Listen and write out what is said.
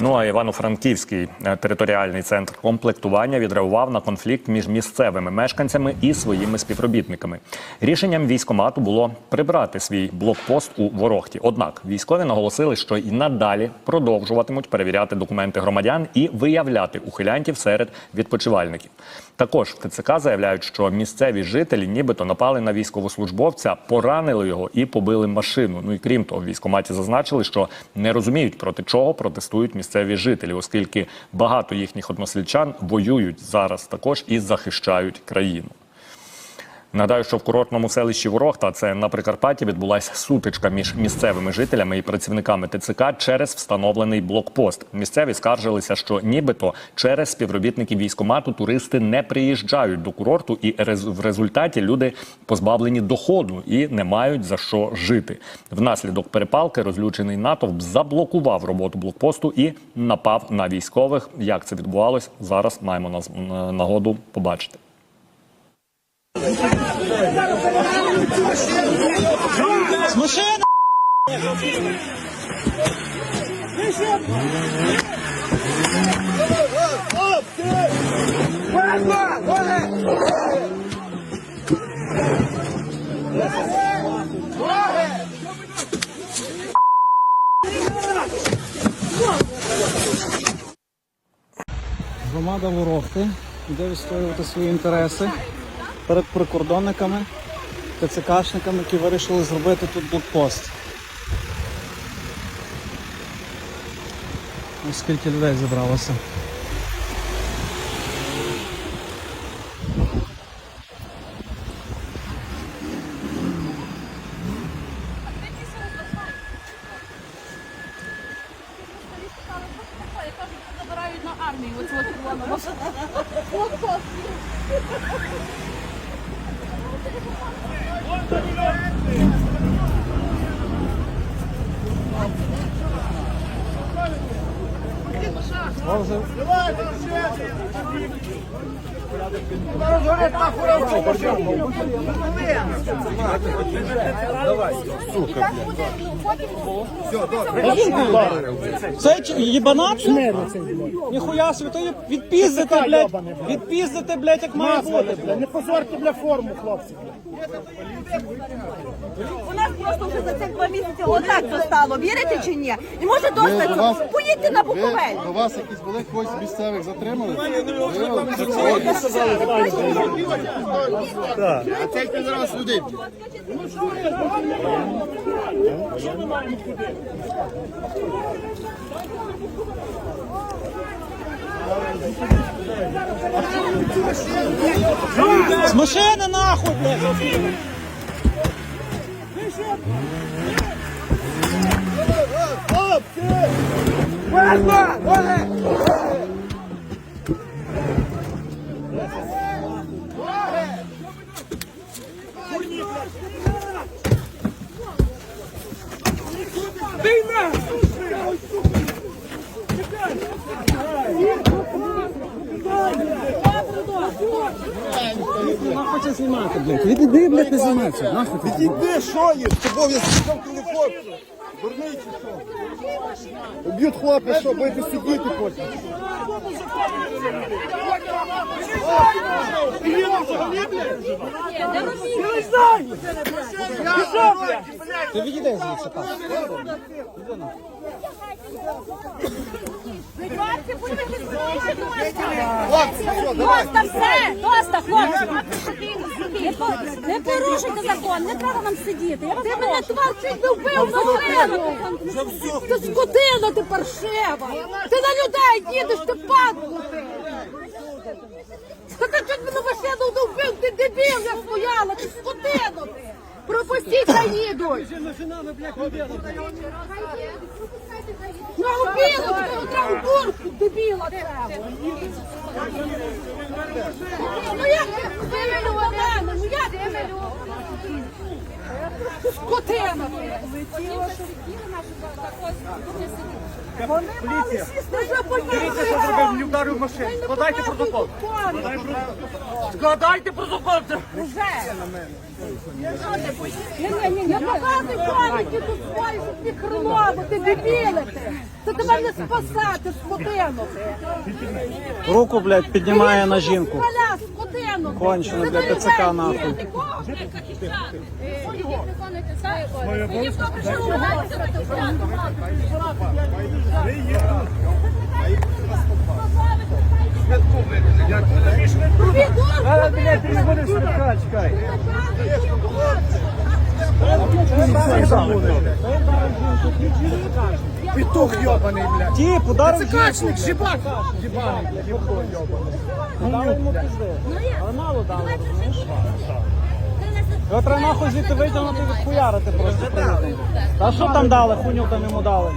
Ну а Івано-Франківський е, територіальний центр комплектування відреагував на конфлікт між місцевими мешканцями і своїми співробітниками. Рішенням військомату було прибрати свій блокпост у Ворохті. Однак військові наголосили, що і надалі продовжуватимуть перевіряти документи громадян і виявляти ухилянтів серед відпочивальників. Також в ТЦК заявляють, що місцеві жителі нібито напали на військовослужбовця, поранили його і побили машину. Ну і крім того, в військкоматі зазначили, що не розуміють проти чого протестують місцеві жителі, оскільки багато їхніх односельчан воюють зараз також і захищають країну. Нагадаю, що в курортному селищі Ворохта, це на Прикарпатті, відбулася сутичка між місцевими жителями і працівниками ТЦК через встановлений блокпост. Місцеві скаржилися, що нібито через співробітників військомату туристи не приїжджають до курорту, і в результаті люди позбавлені доходу і не мають за що жити. Внаслідок перепалки розлючений натовп заблокував роботу блокпосту і напав на військових. Як це відбувалось, зараз маємо нагоду побачити. Громада Ворохти йде відстоювати свої інтереси перед прикордонниками, ТЦКшниками, які вирішили зробити тут блокпост. Ось скільки людей зібралося. Забирають на армію оцього червоного. Блокпост. Thank you. Це їбанат? Ніхуя собі, то відпіздите, блядь, відпіздите, блядь, як має бути, блядь. Не позорте бля форму, хлопці. У нас просто вже за цих два місяці отак то стало. Вірите чи ні? І може досить. Поїдьте на Буковель. Якісь були когось місцевих затримали? А цей підраз людей. З машини нахуй, блядь! хлопці! Везла! Війна! Чекай! Нахуй це знімати, блядь. Відійди, блядь, не знімайся. Нахуй ти. Іди, що є? З тобою я сказав телефон. Дурний що? Уб'ють хлопця, що будете сидіти потім. Ти відійди звідси, так. Доста, все! Доста, хлопці! Не по- порушуйте закон, не треба нам сидіти. Ти мене твар чуть не вбив машину! Ти скотина, ти паршева. Ти на людей їдеш, ти падло! Та ти чуть мене машину не вбив, ти дебіл, я стояла, ти скотина! Пропустіть, хай їдуть! На обіду, ти одразу бурку, дебіла треба! Ну як ти? Ну як ти? Скотина! Вони мали сісти вже Дивіться, що зробив, мені вдарив машину. Складайте протокол. Складайте протокол. це. Ні, ні, ні, не показуй пам'яті тут свої, що ти хреново, ти дебіли ти. Це тебе не спасати, скотину. Руку, блядь, піднімає на жінку. Кончено, блядь, ТЦК нахуй. не. Петух йобаний, блядь. Тіп, ударив жінку. Качник, жібак. Єбаний, єбко йобаний. Дали йому пизди. Але мало дали. Не Його треба нахуй звідти витягнути відхуярити просто. Та що там дали? Хуйню там йому дали.